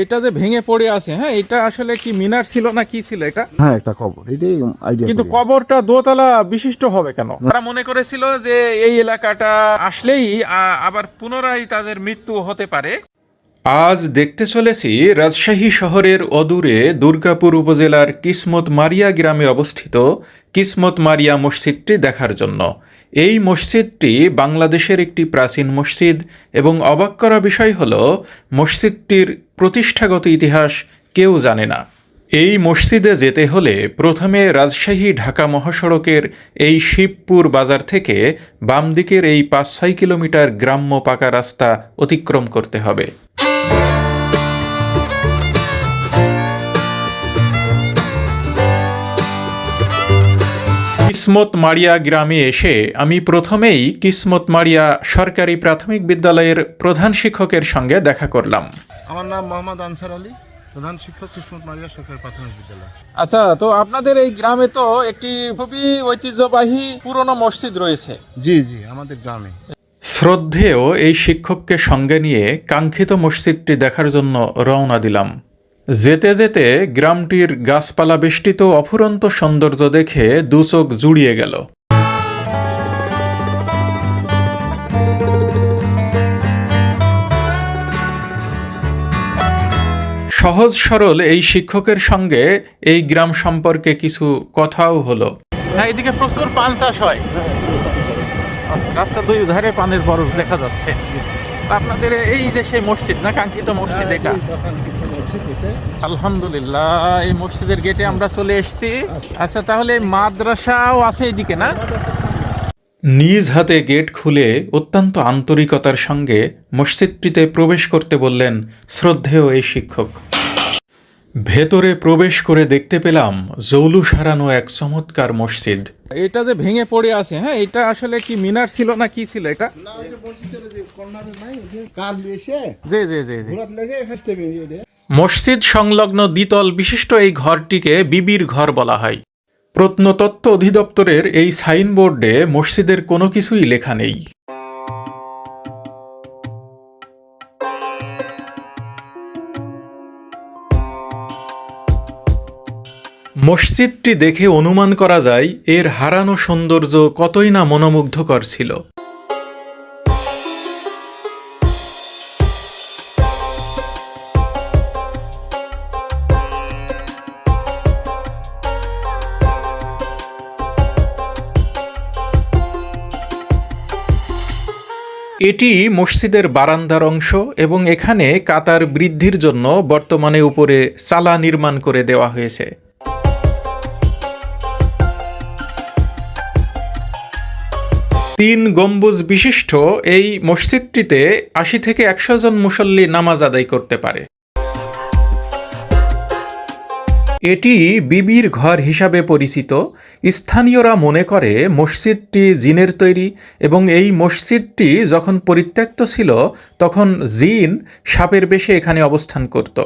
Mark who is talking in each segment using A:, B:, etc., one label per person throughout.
A: এটা যে ভেঙে পড়ে আছে হ্যাঁ এটা আসলে কি মিনার ছিল না কি ছিল এটা
B: হ্যাঁ একটা কবর এটাই আইডিয়া
A: কিন্তু কবরটা দোতলা বিশিষ্ট হবে কেন তারা মনে করেছিল যে এই এলাকাটা আসলেই আবার পুনরায় তাদের মৃত্যু হতে পারে আজ দেখতে চলেছি রাজশাহী শহরের অদূরে দুর্গাপুর উপজেলার কিসমত মারিয়া গ্রামে অবস্থিত কিসমত মারিয়া মসজিদটি দেখার জন্য এই মসজিদটি বাংলাদেশের একটি প্রাচীন মসজিদ এবং অবাক করা বিষয় হল মসজিদটির প্রতিষ্ঠাগত ইতিহাস কেউ জানে না এই মসজিদে যেতে হলে প্রথমে রাজশাহী ঢাকা মহাসড়কের এই শিবপুর বাজার থেকে বাম দিকের এই পাঁচ ছয় কিলোমিটার গ্রাম্য পাকা রাস্তা অতিক্রম করতে হবে কিসমত মারিয়া গ্রামে এসে আমি প্রথমেই কিসমত মারিয়া সরকারি প্রাথমিক বিদ্যালয়ের প্রধান শিক্ষকের সঙ্গে দেখা করলাম
B: আমার নাম মোহাম্মদ আনসার আলী প্রধান শিক্ষক কৃষ্ণ মারিয়া সরকার প্রাথমিক বিদ্যালয়
A: আচ্ছা তো আপনাদের এই গ্রামে তো একটি খুবই ঐতিহ্যবাহী পুরনো মসজিদ রয়েছে
B: জি জি আমাদের গ্রামে
A: শ্রদ্ধেয় এই শিক্ষককে সঙ্গে নিয়ে কাঙ্ক্ষিত মসজিদটি দেখার জন্য রওনা দিলাম যেতে যেতে গ্রামটির গাছপালা বেষ্টিত অফুরন্ত সৌন্দর্য দেখে দু চোখ জুড়িয়ে গেল সহজ সরল এই শিক্ষকের সঙ্গে এই গ্রাম সম্পর্কে কিছু কথাও হলো হ্যাঁ এদিকে প্রচুর পান চাষ হয় রাস্তা দুই ধারে পানের বরজ দেখা যাচ্ছে আপনাদের এই যে সেই মসজিদ না কাঙ্ক্ষিত মসজিদ এটা আলহামদুলিল্লাহ এই মসজিদের গেটে আমরা চলে এসেছি আচ্ছা তাহলে মাদ্রাসাও আছে এইদিকে না নিজ হাতে গেট খুলে অত্যন্ত আন্তরিকতার সঙ্গে মসজিদটিতে প্রবেশ করতে বললেন শ্রদ্ধেয় এই শিক্ষক ভেতরে প্রবেশ করে দেখতে পেলাম জৌলু সারানো এক চমৎকার মসজিদ এটা যে ভেঙে পড়ে আছে হ্যাঁ এটা আসলে কি মিনার ছিল না কি ছিল এটা মসজিদ সংলগ্ন দ্বিতল বিশিষ্ট এই ঘরটিকে বিবির ঘর বলা হয় প্রত্নতত্ত্ব অধিদপ্তরের এই সাইনবোর্ডে মসজিদের কোনো কিছুই লেখা নেই মসজিদটি দেখে অনুমান করা যায় এর হারানো সৌন্দর্য কতই না মনোমুগ্ধকর ছিল এটি মসজিদের বারান্দার অংশ এবং এখানে কাতার বৃদ্ধির জন্য বর্তমানে উপরে চালা নির্মাণ করে দেওয়া হয়েছে তিন গম্বুজ বিশিষ্ট এই মসজিদটিতে আশি থেকে একশো জন মুসল্লি নামাজ আদায় করতে পারে এটি বিবির ঘর হিসাবে পরিচিত স্থানীয়রা মনে করে মসজিদটি জিনের তৈরি এবং এই মসজিদটি যখন পরিত্যক্ত ছিল তখন জিন সাপের বেশে এখানে অবস্থান করত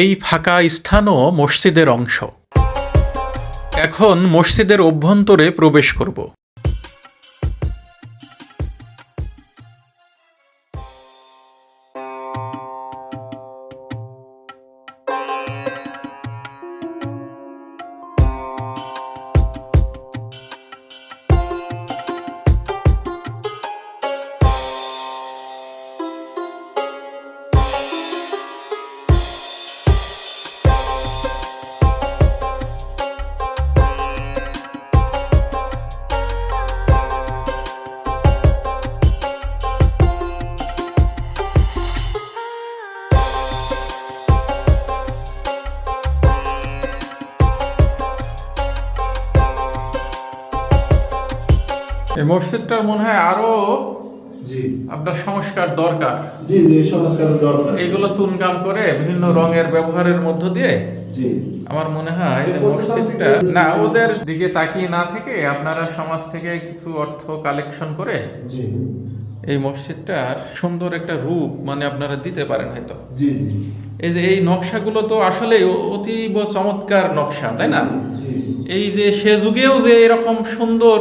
A: এই ফাঁকা স্থানও মসজিদের অংশ এখন মসজিদের অভ্যন্তরে প্রবেশ করব এই মসজিদটার মনে হয় আরো জি আপনার সংস্কার দরকার
B: জি জি সংস্কার দরকার
A: এগুলো চুনকাম করে বিভিন্ন রঙের ব্যবহারের মধ্য দিয়ে জি আমার মনে হয় মসজিদটা না ওদের দিকে তাকিয়ে না থেকে আপনারা সমাজ থেকে কিছু অর্থ কালেকশন করে জি এই মসজিদটার সুন্দর একটা রূপ মানে আপনারা দিতে পারেন হয়তো জি জি এই যে এই নকশাগুলো তো আসলে অতীব চমৎকার নকশা তাই না এই যে সে যুগেও যে এরকম সুন্দর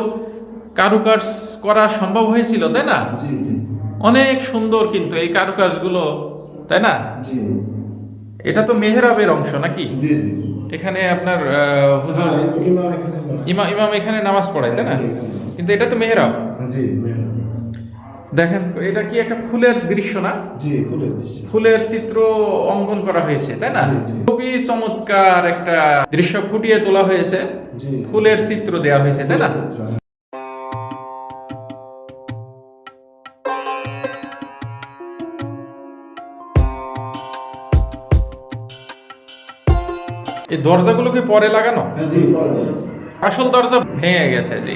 A: কারুকাজ করা সম্ভব হয়েছিল তাই না অনেক সুন্দর কিন্তু এই কারুকাজগুলো তাই না এটা তো মেহরাবের অংশ নাকি এখানে আপনার হ্যাঁ, ইমাম ইমাম এখানে নামাজ পড়ায় তাই না কিন্তু এটা তো মেহরাব দেখেন এটা কি একটা ফুলের দৃশ্য না ফুলের চিত্র অঙ্কন করা হয়েছে তাই না খুবই চমৎকার একটা দৃশ্য ফুটিয়ে তোলা হয়েছে ফুলের চিত্র দেওয়া হয়েছে তাই না এই দরজাগুলো কি হ্যাঁ, পরে লাগানো আসল দরজা ভেঙে গেছে জি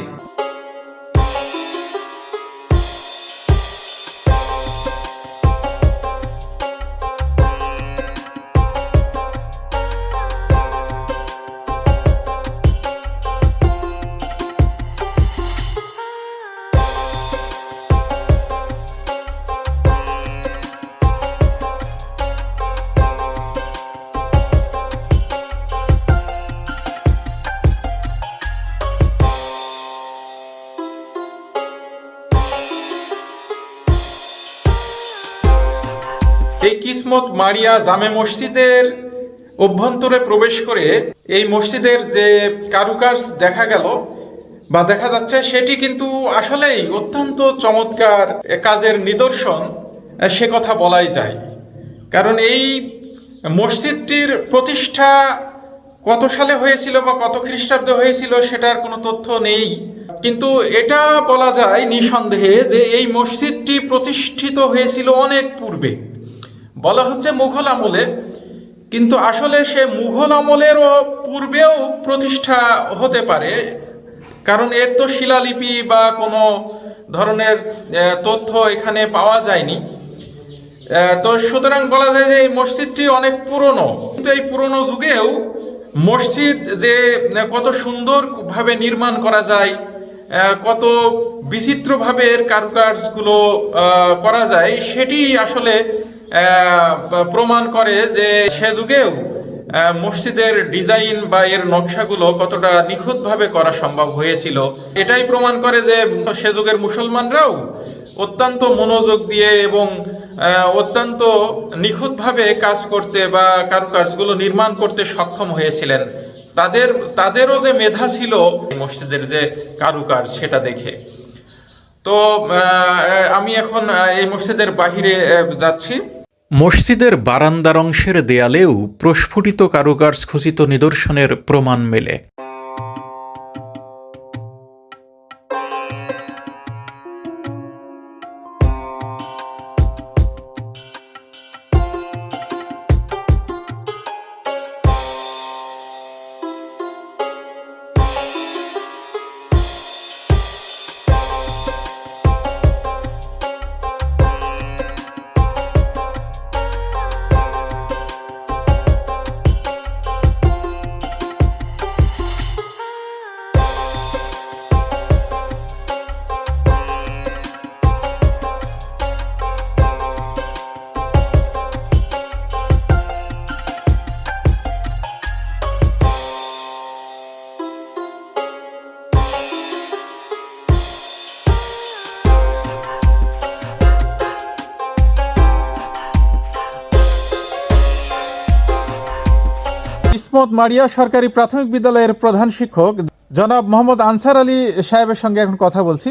A: ইসমত মারিয়া জামে মসজিদের অভ্যন্তরে প্রবেশ করে এই মসজিদের যে কারুকার্য দেখা গেল বা দেখা যাচ্ছে সেটি কিন্তু আসলেই অত্যন্ত চমৎকার কাজের নিদর্শন সে কথা বলাই যায় কারণ এই মসজিদটির প্রতিষ্ঠা কত সালে হয়েছিল বা কত খ্রিস্টাব্দে হয়েছিল সেটার কোনো তথ্য নেই কিন্তু এটা বলা যায় নিঃসন্দেহে যে এই মসজিদটি প্রতিষ্ঠিত হয়েছিল অনেক পূর্বে বলা হচ্ছে মুঘল আমলে কিন্তু আসলে সে মুঘল আমলেরও পূর্বেও প্রতিষ্ঠা হতে পারে কারণ এর তো শিলালিপি বা কোনো ধরনের তথ্য এখানে পাওয়া যায়নি তো সুতরাং বলা যায় যে এই মসজিদটি অনেক পুরনো কিন্তু এই পুরনো যুগেও মসজিদ যে কত সুন্দরভাবে নির্মাণ করা যায় কত বিচিত্রভাবে এর কারুকার্যগুলো করা যায় সেটি আসলে প্রমাণ করে যে সে যুগেও মসজিদের ডিজাইন বা এর নকশাগুলো কতটা নিখুঁতভাবে করা সম্ভব হয়েছিল এটাই প্রমাণ করে যে সে যুগের মুসলমানরাও অত্যন্ত মনোযোগ দিয়ে এবং অত্যন্ত নিখুঁতভাবে কাজ করতে বা কারুকার্যগুলো নির্মাণ করতে সক্ষম হয়েছিলেন তাদের তাদেরও যে মেধা ছিল মসজিদের যে কারুকার্য সেটা দেখে তো আমি এখন এই মসজিদের বাহিরে যাচ্ছি মসজিদের বারান্দার অংশের দেয়ালেও প্রস্ফুটিত কারুকার খচিত নিদর্শনের প্রমাণ মেলে মোহাম্মদ মারিয়া সরকারি প্রাথমিক বিদ্যালয়ের প্রধান শিক্ষক জনাব মোহাম্মদ আনসার আলী সাহেবের সঙ্গে এখন কথা বলছি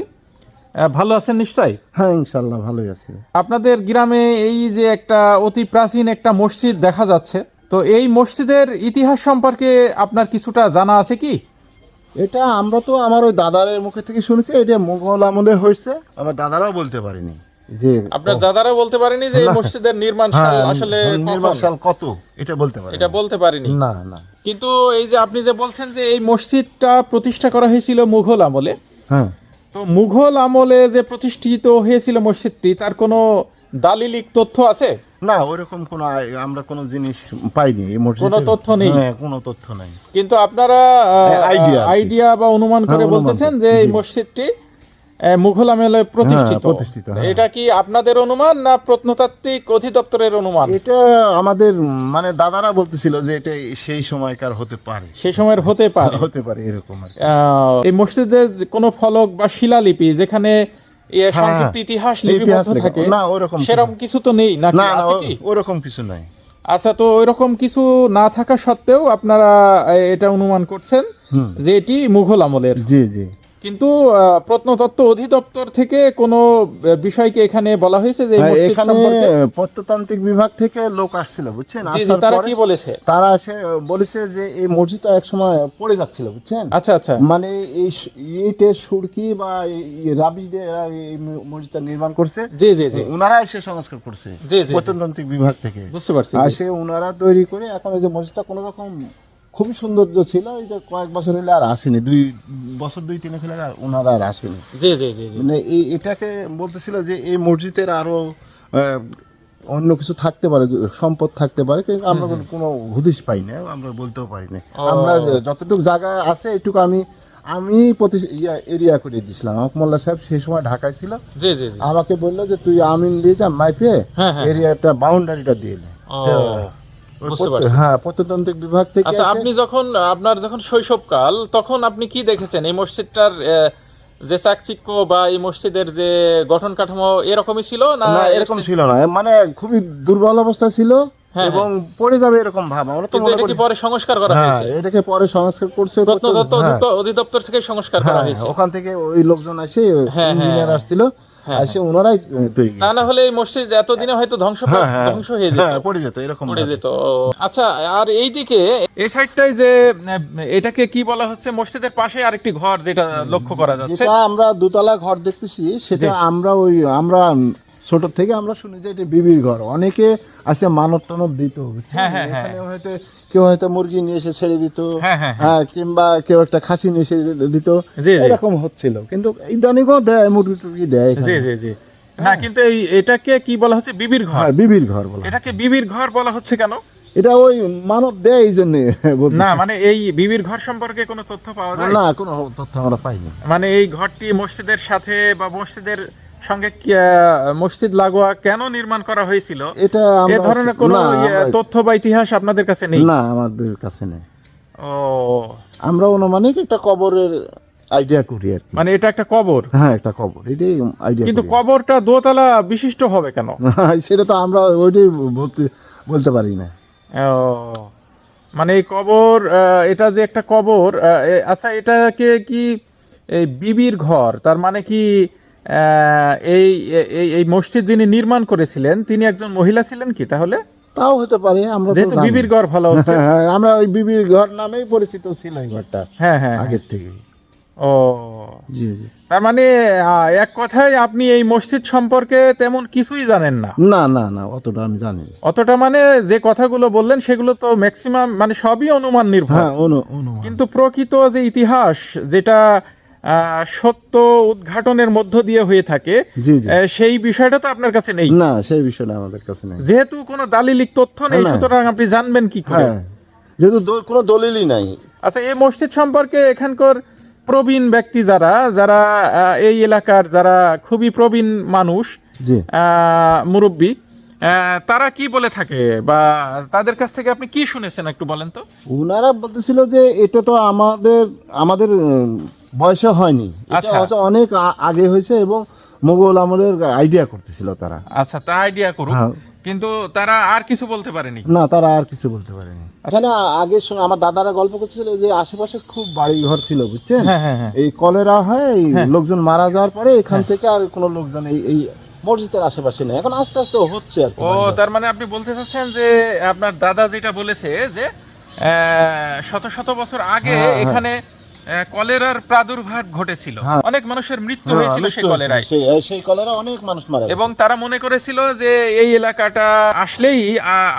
A: ভালো আছেন নিশ্চয়
B: হ্যাঁ ইনশাল্লাহ ভালোই আছি
A: আপনাদের গ্রামে এই যে একটা অতি প্রাচীন একটা মসজিদ দেখা যাচ্ছে তো এই মসজিদের ইতিহাস সম্পর্কে আপনার কিছুটা জানা আছে কি
B: এটা আমরা তো আমার ওই দাদারের মুখে থেকে শুনেছি এটা মোগল আমলে হয়েছে আমার দাদারাও বলতে পারিনি
A: যে আপনার দাদারা বলতে পারেনি যে মসজিদের নির্মাণ হ্যাঁ, আসলে
B: নির্মাণ সাল কত এটা বলতে
A: এটা বলতে পারেনি না না কিন্তু এই যে আপনি যে বলছেন যে এই মসজিদটা প্রতিষ্ঠা করা হয়েছিল মুঘল আমলে হ্যাঁ তো মুঘল আমলে যে প্রতিষ্ঠিত হয়েছিল মসজিদটি তার কোনো দালিলিক তথ্য আছে
B: না আমরা কোন জিনিস পাইনি এই
A: মসজিদ কোনো তথ্য নেই হ্যাঁ,
B: কোনো তথ্য নেই
A: কিন্তু আপনারা আইডিয়া বা অনুমান করে হ্যাঁ, বলতেছেন যে এই মসজিদটি মুঘল আমলে প্রতিষ্ঠিত হ্যাঁ, প্রতিষ্ঠিত হ্যাঁ। এটা কি আপনাদের অনুমান না প্রত্নতাত্ত্বিক অধিদপ্তরের অনুমান
B: এটা আমাদের মানে দাদারা বলতেছিল যে এটা সেই সময়কার হতে পারে
A: সেই সময়ের হতে পারে
B: হ্যাঁ, হতে পারে এরকম
A: এই মসজিদে কোনো ফলক বা শিলালিপি যেখানে সংক্ষিপ্ত ইতিহাস লিপিবদ্ধ থাকে না ওরকম সেরকম কিছু তো নেই না
B: ওরকম কিছু নাই
A: আচ্ছা তো ওইরকম কিছু না থাকা সত্ত্বেও আপনারা এটা অনুমান করছেন যে এটি মুঘল আমলের জি জি কিন্তু প্রত্নতত্ত্ব অধিদপ্তর থেকে কোন বিষয়কে এখানে বলা হয়েছে যে হ্যাঁ,
B: এখানে প্রত্নতান্ত্রিক বিভাগ থেকে লোক আসছিল বুঝছেন
A: তারা কি বলেছে
B: তারা এসে বলেছে যে এই মসজিদটা এক সময় পড়ে যাচ্ছিল বুঝছেন আচ্ছা আচ্ছা মানে এই ইটের সুরকি বা রাবিশ দিয়ে এরা এই মসজিদটা নির্মাণ করছে জি জি জি ওনারা এসে সংস্কার করছে জি জি প্রত্নতান্ত্রিক বিভাগ থেকে বুঝতে পারছি আসে ওনারা তৈরি করে এখন এই যে মসজিদটা কোনো রকম খুবই সৌন্দর্য ছিল এটা কয়েক বছর হলে আর আসেনি দুই বছর দুই তিন খেলে আর ওনারা আর আসেনি জি জি জি মানে এই এটাকে বলতেছিল যে এই মসজিদের আরও অন্য কিছু থাকতে পারে সম্পদ থাকতে পারে কিন্তু আমরা কোনো হুদিস পাই না আমরা বলতেও পারি না আমরা যতটুকু জায়গা আছে এটুকু আমি আমি প্রতি ইয়া এরিয়া করে দিছিলাম আমাকে মোল্লা সাহেব সেই সময় ঢাকায় ছিল জি জি আমাকে বললো যে তুই আমিন দিয়ে যা মাইপে হ্যাঁ, হ্যাঁ, হ্যাঁ। এরিয়াটা বাউন্ডারিটা দিয়ে নে হ্যাঁ প্রত্নতান্ত্রিক বিভাগ থেকে
A: আচ্ছা আপনি যখন আপনার যখন শৈশবকাল তখন আপনি কি দেখেছেন এই মসজিদটার যে চাকচিক্য বা এই মসজিদের যে গঠন কাঠামো এরকমই ছিল না
B: এরকম ছিল না মানে খুবই দুর্বল অবস্থা ছিল হ্যাঁ, হ্যাঁ। এবং পড়ে যাবে এরকম ভাব
A: আমরা তো এটাকে পরে সংস্কার করা হ্যাঁ, হয়েছে
B: এটাকে পরে সংস্কার করছে
A: প্রত্নতত্ত্ব অধিদপ্তর থেকে সংস্কার করা হয়েছে
B: ওখান থেকে ওই লোকজন আসে ইঞ্জিনিয়ার আসছিল হ্যাঁ, ওনারাই তৈরি
A: তা না হলে এই মসজিদ এতদিনে হয়তো ধ্বংস হ্যাঁ, হ্যাঁ, ধ্বংস হয়ে যেত পড়ে যেত এরকম পড়ে যেত আচ্ছা আর এইদিকে এই সাইডটাই যে এটাকে কি বলা হচ্ছে মসজিদের পাশে আরেকটি ঘর যেটা লক্ষ্য করা যাচ্ছে
B: যেটা আমরা দোতলা ঘর দেখতেছি সেটা আমরা ওই আমরা ছোট থেকে আমরা শুনি যে এটা বিবির ঘর অনেকে আসে মানব টানব দিত হ্যাঁ, হ্যাঁ, হ্যাঁ। হয়তো কেউ হয়তো মুরগি নিয়ে এসে ছেড়ে দিত হ্যাঁ কিংবা কেউ একটা খাসি নিয়ে এসে দিত এরকম হচ্ছিল কিন্তু ইদানিংও দেয় মুরগি টুরগি দেয়
A: জি জি জি না কিন্তু এই এটাকে কি বলা হচ্ছে বিবির ঘর
B: বিবির ঘর বলা
A: এটাকে বিবির ঘর বলা হচ্ছে কেন
B: এটা ওই মানব দেয় এই জন্য
A: না মানে এই বিবির ঘর সম্পর্কে কোনো তথ্য পাওয়া যায়
B: না কোনো তথ্য আমরা পাইনি
A: মানে এই ঘরটি মসজিদের সাথে বা মসজিদের সঙ্গে মসজিদ লাগোয়া কেন নির্মাণ করা হয়েছিল এটা এ ধরনের কোনো ইয়ে, তথ্য বা ইতিহাস আপনাদের কাছে নেই
B: না আমাদের কাছে নেই ও আমরা অনুমানিক একটা কবরের আইডিয়া করি আর
A: মানে এটা একটা কবর
B: হ্যাঁ একটা কবর এটাই আইডিয়া
A: কিন্তু কবরটা দোতলা বিশিষ্ট হবে কেন
B: সেটা তো আমরা ওইটাই বলতে বলতে পারি না ও
A: মানে এই কবর এটা যে একটা কবর আচ্ছা এটাকে কি এই বিবির ঘর তার মানে কি এই এই মসজিদ যিনি নির্মাণ করেছিলেন তিনি একজন মহিলা ছিলেন কি তাহলে
B: তাও হতে পারে আমরা
A: যেহেতু বিবির ঘর ভালো হচ্ছে
B: হ্যাঁ, আমরা ওই বিবির ঘর নামেই পরিচিত ছিল এই ঘরটা
A: হ্যাঁ, হ্যাঁ হ্যাঁ আগের থেকে ও জি জি তার মানে এক কথায় আপনি এই মসজিদ সম্পর্কে তেমন কিছুই জানেন না
B: না না না অতটা আমি জানি
A: অতটা মানে যে কথাগুলো বললেন সেগুলো তো ম্যাক্সিমাম মানে সবই অনুমান নির্ভর
B: হ্যাঁ অনুমান
A: কিন্তু প্রকৃত যে ইতিহাস যেটা সত্য উদ্ঘাটনের মধ্য দিয়ে হয়ে থাকে সেই বিষয়টা তো আপনার কাছে নেই
B: না সেই বিষয়টা আমাদের কাছে নেই
A: যেহেতু কোনো দালিলিক তথ্য নেই হ্যাঁ, সুতরাং আপনি জানবেন কি করে হ্যাঁ,
B: যেহেতু কোনো দলিলই নাই
A: আচ্ছা এই মসজিদ সম্পর্কে এখানকার প্রবীণ ব্যক্তি যারা যারা এই এলাকার যারা খুবই প্রবীণ মানুষ মুরব্বী তারা কি বলে থাকে বা তাদের কাছ থেকে আপনি কি শুনেছেন একটু বলেন তো
B: ওনারা বলতেছিল যে এটা তো আমাদের আমাদের বয়সে হয়নি এটা আচ্ছা। অনেক আগে হয়েছে এবং মোগল আমলের আইডিয়া করতেছিল তারা
A: আচ্ছা তা আইডিয়া করুন হ্যাঁ। কিন্তু তারা আর কিছু বলতে পারেনি
B: না তারা আর কিছু বলতে পারেনি এখানে আচ্ছা। আগের সময় আমার দাদারা গল্প করছিল যে আশেপাশে খুব বাড়ি ঘর ছিল বুঝছেন হ্যাঁ, হ্যাঁ, এই কলেরা হয় লোকজন মারা যাওয়ার পরে এখান থেকে আর কোনো লোকজন এই এই মসজিদের আশেপাশে নেই এখন আস্তে আস্তে হচ্ছে আর
A: ও তার মানে আপনি বলতে চাচ্ছেন যে আপনার দাদা যেটা বলেছে যে শত শত বছর আগে এখানে কলেরার প্রাদুর্ভাব ঘটেছিল হ্যাঁ। অনেক মানুষের মৃত্যু হ্যাঁ, হয়েছিল সেই কলেরায়
B: সেই কলেরা অনেক মানুষ মারা
A: এবং তারা মনে করেছিল যে এই এলাকাটা আসলেই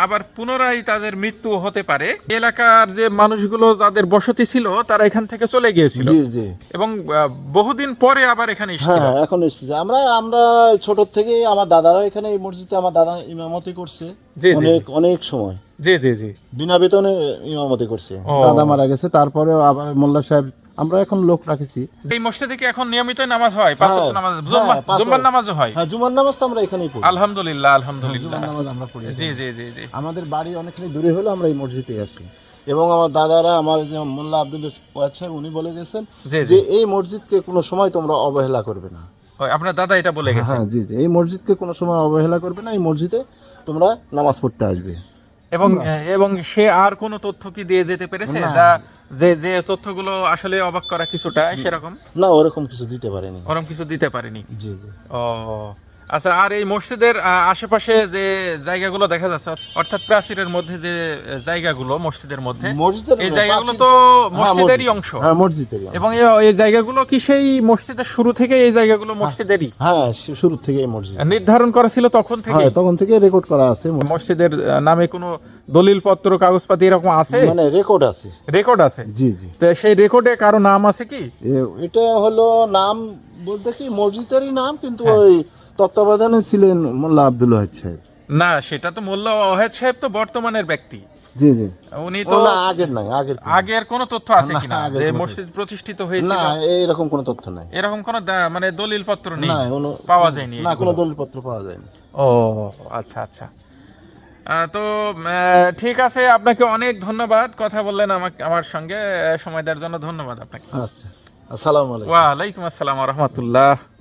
A: আবার পুনরায় তাদের মৃত্যু হতে পারে এলাকার যে মানুষগুলো যাদের বসতি ছিল তারা এখান থেকে চলে গিয়েছিল জি জি এবং বহুদিন পরে আবার এখানে হ্যাঁ,
B: হ্যাঁ এখন এসেছে আমরা আমরা ছোট থেকে আমার দাদারা এখানে এই মসজিদে আমার দাদা ইমামতি করছে অনেক অনেক সময় জি জি জি বিনা বেতনে ইমামতি করছে দাদা মারা গেছে তারপরে আবার মোল্লা সাহেব আমরা এখন লোক রাখেছি
A: এই মসজিদে কি এখন নিয়মিত নামাজ হয় পাঁচ ওয়াক্ত হ্যাঁ, নামাজ হ্যাঁ, নামাজও হয়
B: হ্যাঁ নামাজ তো আমরা এখানেই পড়ি
A: আলহামদুলিল্লাহ হ্যাঁ, আলহামদুলিল্লাহ নামাজ আমরা পড়ি জি জি জি জি
B: আমাদের বাড়ি অনেকখানি দূরে হলো আমরা এই মসজিদে আসি এবং আমার দাদারা আমার যে মোল্লা আব্দুল আছে উনি বলে গেছেন যে এই মসজিদকে কোনো সময় তোমরা অবহেলা করবে না
A: আপনার দাদা এটা বলে গেছে হ্যাঁ
B: জি জি এই মসজিদকে কোনো সময় অবহেলা করবে না এই মসজিদে তোমরা নামাজ পড়তে আসবে
A: এবং এবং সে আর কোন তথ্য কি দিয়ে যেতে পেরেছে যা যে যে তথ্যগুলো আসলে অবাক করা কিছুটা সেরকম
B: না ওরকম কিছু দিতে পারেনি
A: ওরকম কিছু দিতে পারেনি জি ও আচ্ছা আর এই মসজিদের আশেপাশে যে জায়গাগুলো দেখা যাচ্ছে অর্থাৎ প্রাচীরের মধ্যে যে জায়গাগুলো মসজিদের মধ্যে এই জায়গাগুলো তো হ্যাঁ, হ্যাঁ, মসজিদেরই অংশ মসজিদের এবং এই জায়গাগুলো কি সেই মসজিদের শুরু থেকে এই জায়গাগুলো হ্যাঁ। মসজিদেরই
B: হ্যাঁ শুরু থেকে এই মসজিদ
A: নির্ধারণ করা ছিল তখন থেকে
B: তখন থেকে রেকর্ড করা আছে
A: মসজিদের নামে কোনো দলিল পত্র কাগজপাতি এরকম আছে
B: মানে রেকর্ড আছে রেকর্ড আছে জি জি তো
A: সেই রেকর্ডে কারো নাম আছে কি
B: এটা হলো নাম বলতে কি মসজিদেরই নাম কিন্তু ওই তত্ত্বাবধানে ছিলেন মোল্লা আব্দুল ওয়াহেদ সাহেব
A: না সেটা তো মোল্লা ওয়াহেদ সাহেব তো বর্তমানের ব্যক্তি জি জি উনি
B: তো আগের নাই আগের
A: আগের কোনো তথ্য আছে কিনা যে মসজিদ প্রতিষ্ঠিত হয়েছিল না
B: এরকম কোনো তথ্য নাই
A: এরকম কোনো মানে দলিল পত্র নেই না কোনো পাওয়া যায়নি
B: না কোনো দলিল পত্র পাওয়া যায়নি
A: ও আচ্ছা আচ্ছা তো ঠিক আছে আপনাকে অনেক ধন্যবাদ কথা বললেন আমাকে আমার সঙ্গে সময় দেওয়ার জন্য ধন্যবাদ আপনাকে
B: আচ্ছা আসসালামু আলাইকুম
A: ওয়া আলাইকুম আসসালাম ওয়া রাহমাতুল্লাহ